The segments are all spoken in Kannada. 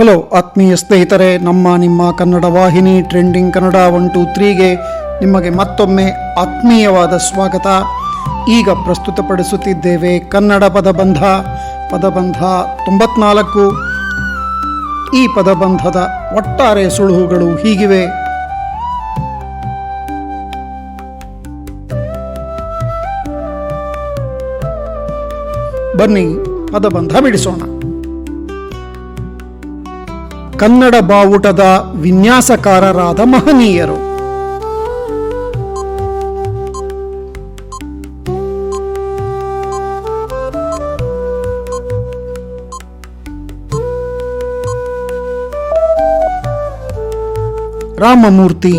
ಹಲೋ, ಆತ್ಮೀಯ ಸ್ನೇಹಿತರೆ, ನಮ್ಮ ನಿಮ್ಮ ಕನ್ನಡ ವಾಹಿನಿ ಟ್ರೆಂಡಿಂಗ್ ಕನ್ನಡ ಒನ್ ಟು ತ್ರೀಗೆ ನಿಮಗೆ ಮತ್ತೊಮ್ಮೆ ಆತ್ಮೀಯವಾದ ಸ್ವಾಗತ. ಈಗ ಪ್ರಸ್ತುತಪಡಿಸುತ್ತಿದ್ದೇವೆ ಕನ್ನಡ ಪದಬಂಧ ಪದಬಂಧ ತೊಂಬತ್ನಾಲ್ಕು. ಈ ಪದಬಂಧದ ಒಟ್ಟಾರೆ ಸುಳುಹುಗಳು ಹೀಗಿವೆ. ಬನ್ನಿ, ಪದಬಂಧ ಬಿಡಿಸೋಣ. ಕನ್ನಡ ಬಾವುಟದ ವಿನ್ಯಾಸಕಾರರಾದ ಮಹನೀಯರು. ರಾಮಮೂರ್ತಿ.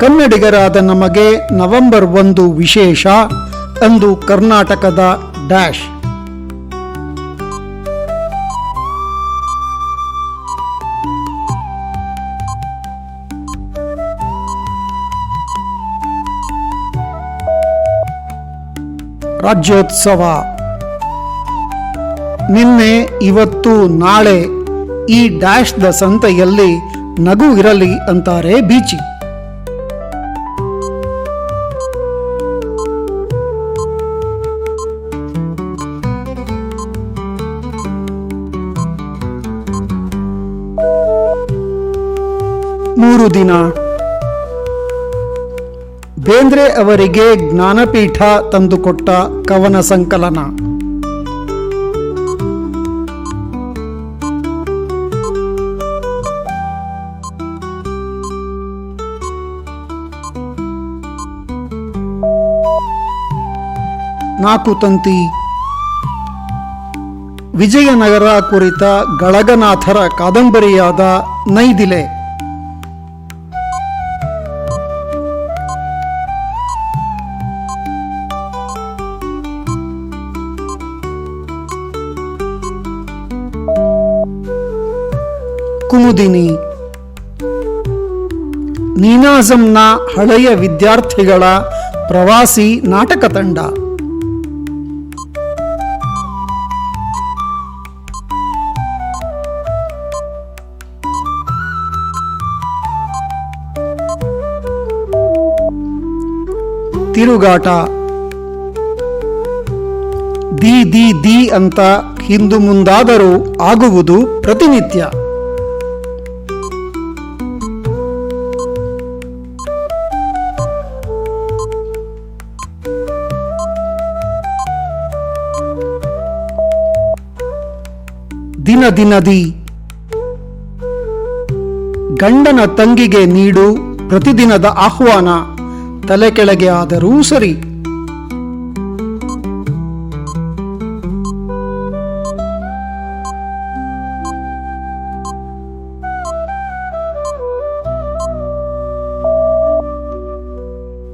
ಕನ್ನಡಿಗರಾದ ನಮಗೆ ನವೆಂಬರ್ ಒಂದು ವಿಶೇಷ ಅಂದು ಕರ್ನಾಟಕದ ಡ್ಯಾಶ್. ರಾಜ್ಯೋತ್ಸವ. ನಿನ್ನೆ ಇವತ್ತು ನಾಳೆ ಈ ಡ್ಯಾಶ್ ದ ಸಂತೆಯಲ್ಲಿ ನಗು ಇರಲಿ ಅಂತಾರೆ ಬೀಚಿ. ಮೂರು ದಿನ ಬೇಂದ್ರೆ ಅವರಿಗೆ ಜ್ಞಾನಪೀಠ ತಂದುಕೊಟ್ಟ ಕವನ ಸಂಕಲನ. ನಾಕು ತಂತಿ. ವಿಜಯನಗರ ಕುರಿತ ಗಳಗನಾಥರ ಕಾದಂಬರಿಯಾದ ನೈದಿಲೆ. ಕುಮುದಿನಿ ನೀನಾಜಂನ ಹಳೆಯ ವಿದ್ಯಾರ್ಥಿಗಳ ಪ್ರವಾಸಿ ನಾಟಕ ತಂಡ. ತಿರುಗಾಟ. ದಿ ದಿ ದಿ ಅಂತ ಹಿಂದು ಮುಂದಾದರೂ ಆಗುವುದು ಪ್ರತಿನಿತ್ಯ. ದಿನದಿ. ಗಂಡನ ತಂಗಿಗೆ ನೀಡು ಪ್ರತಿದಿನದ ಆಹ್ವಾನ, ತಲೆ ಕೆಳಗೆ ಆದರೂ ಸರಿ.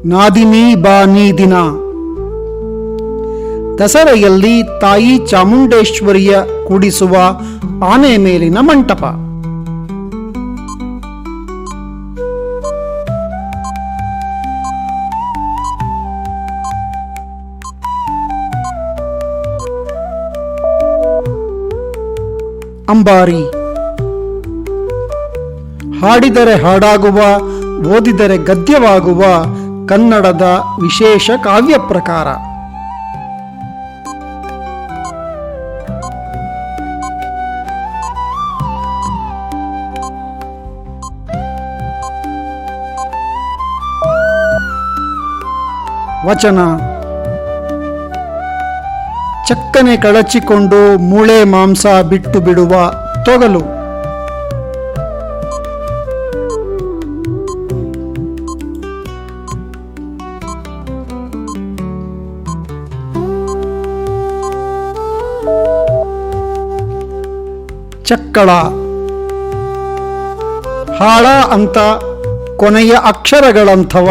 ನಾದಿನಿ ಬಾ ನೀ ದಿನ. ದಸರೆಯಲ್ಲಿ ತಾಯಿ ಚಾಮುಂಡೇಶ್ವರಿಯ ಕೂಡಿಸುವ ಆನೆ ಮೇಲಿನ ಮಂಟಪ. ಅಂಬಾರಿ. ಹಾಡಿದರೆ ಹಾಡಾಗುವ ಓದಿದರೆ ಗದ್ಯವಾಗುವ ಕನ್ನಡದ ವಿಶೇಷ ಕಾವ್ಯ ಪ್ರಕಾರ ವಚನ. ಚಕ್ಕನೆ ಕಳಚಿಕೊಂಡು ಮೂಳೆ ಮಾಂಸ ಬಿಟ್ಟು ಬಿಡುವ ತೊಗಲು. ಚಕ್ಕಳ. ಹಾಳ ಅಂತ ಕೊನೆಯ ಅಕ್ಷರಗಳಂಥವ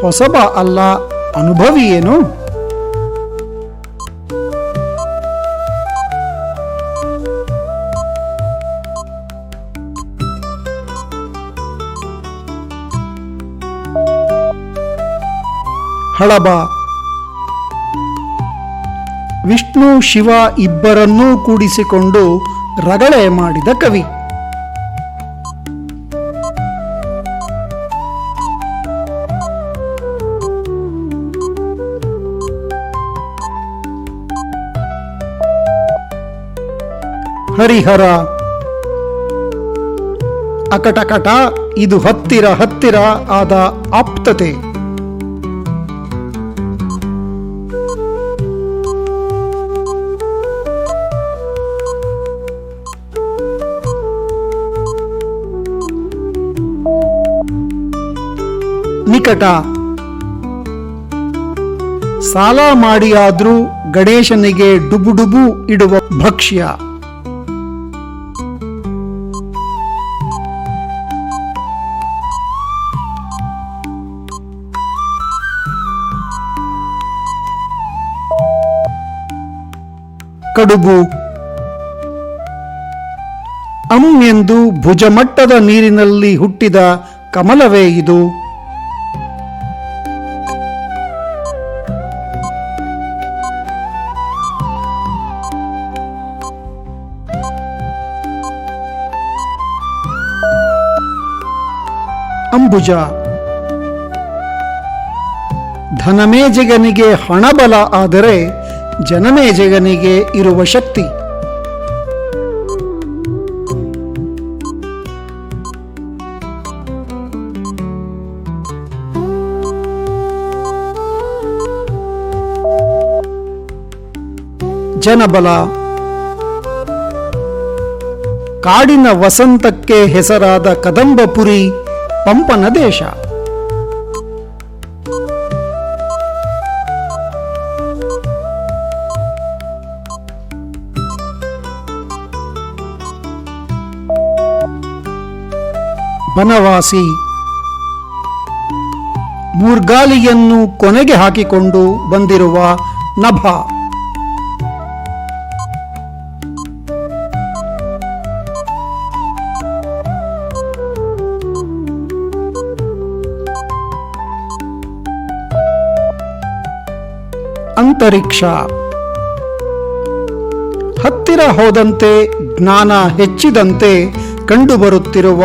ಹೊಸಬ ಅಲ್ಲ. ಅನುಭವಿ ಏನು? ಹಳಬ. ವಿಷ್ಣು ಶಿವ ಇಬ್ಬರನ್ನೂ ಕೂಡಿಸಿಕೊಂಡು ರಗಳೆ ಮಾಡಿದ ಕವಿ. ಹರಿಹರ. ಅಕಟಕಟ, ಇದು ಹತ್ತಿರ ಹತ್ತಿರ ಆದ ಆಪ್ತತೆ. ನಿಕಟ. ಸಾಲ ಮಾಡಿಯಾದ್ರೂ ಗಣೇಶನಿಗೆ ಡುಬು ಡುಬು ಇಡುವ ಭಕ್ಷ್ಯ. ಕಡುಬು. ಅಂ ಎಂದು ಭುಜಮಟ್ಟದ ನೀರಿನಲ್ಲಿ ಹುಟ್ಟಿದ ಕಮಲವೇ ಇದು. ಅಂಬುಜ. ಧನಮೇಜಗನಿಗೆ ಹಣಬಲ ಆದರೆ ಜನಮೇಜಗನಿಗೆ ಇರುವ ಶಕ್ತಿ. ಜನಬಲ. ಕಾಡಿನ ವಸಂತಕ್ಕೆ ಹೆಸರಾದ ಕದಂಬಪುರಿ ಪಂಪನ ದೇಶ. ಬನವಾಸಿ. ಮೂರ್ಗಾಲಿಯನ್ನು ಕೊನೆಗೆ ಹಾಕಿಕೊಂಡು ಬಂದಿರುವ ನಭ. ಅಂತರಿಕ್ಷ. ಹತ್ತಿರ ಹೋದಂತೆ ಜ್ಞಾನ ಹೆಚ್ಚಿದಂತೆ ಕಂಡುಬರುತ್ತಿರುವ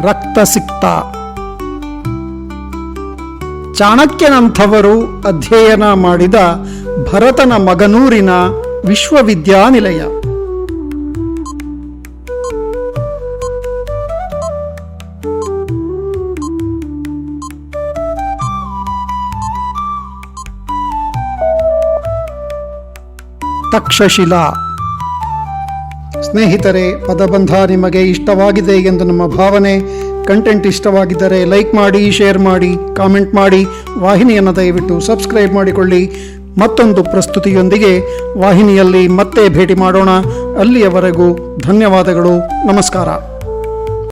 ರಕ್ತ ಸಿಕ್ತ. ಚಾಣಕ್ಯನಂಥವರು ಅಧ್ಯಯನ ಮಾಡಿದ ಭರತನ ಮಗನೂರಿನ ವಿಶ್ವವಿದ್ಯಾನಿಲಯ. ತಕ್ಷಶಿಲಾ. ಸ್ನೇಹಿತರೆ, ಪದಬಂಧ ನಿಮಗೆ ಇಷ್ಟವಾಗಿದೆ ಎಂದು ನಮ್ಮ ಭಾವನೆ. ಕಂಟೆಂಟ್ ಇಷ್ಟವಾಗಿದ್ದರೆ ಲೈಕ್ ಮಾಡಿ, ಶೇರ್ ಮಾಡಿ, ಕಾಮೆಂಟ್ ಮಾಡಿ, ವಾಹಿನಿಯನ್ನು ದಯವಿಟ್ಟು ಸಬ್ಸ್ಕ್ರೈಬ್ ಮಾಡಿಕೊಳ್ಳಿ. ಮತ್ತೊಂದು ಪ್ರಸ್ತುತಿಯೊಂದಿಗೆ ವಾಹಿನಿಯಲ್ಲಿ ಮತ್ತೆ ಭೇಟಿ ಮಾಡೋಣ. ಅಲ್ಲಿಯವರೆಗೂ ಧನ್ಯವಾದಗಳು, ನಮಸ್ಕಾರ.